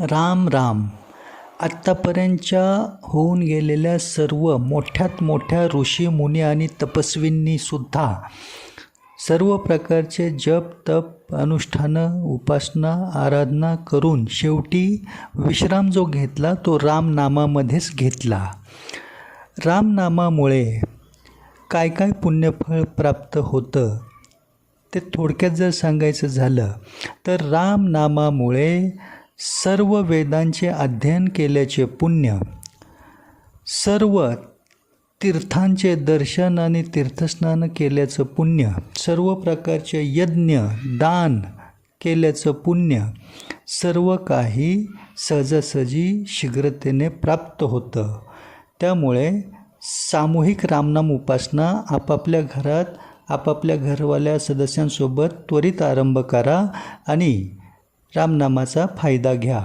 राम राम. आत्तापर्यंतच्या होऊन गेलेल्या सर्व मोठ्यात मोठ्या ऋषी मुनी आणि तपस्वींनीसुद्धा सर्व प्रकारचे जप तप अनुष्ठानं उपासना आराधना करून शेवटी विश्राम जो घेतला तो रामनामामध्येच घेतला. रामनामामुळे काय काय पुण्यफळ प्राप्त होतं ते थोडक्यात जर सांगायचं झालं तर रामनामामुळे सर्व वेदांचे अध्ययन केल्याचे पुण्य सर्व तीर्थांचे दर्शन आणि तीर्थस्नान केल्याचं पुण्य सर्व प्रकारचे यज्ञ दान केल्याचं पुण्य सर्व काही सहजासहजी शीघ्रतेने प्राप्त होतं. त्यामुळे सामूहिक रामनाम उपासना आपापल्या घरात आपापल्या घरवाल्या सदस्यांसोबत त्वरित आरंभ करा आणि रामनामाचा फायदा घ्या.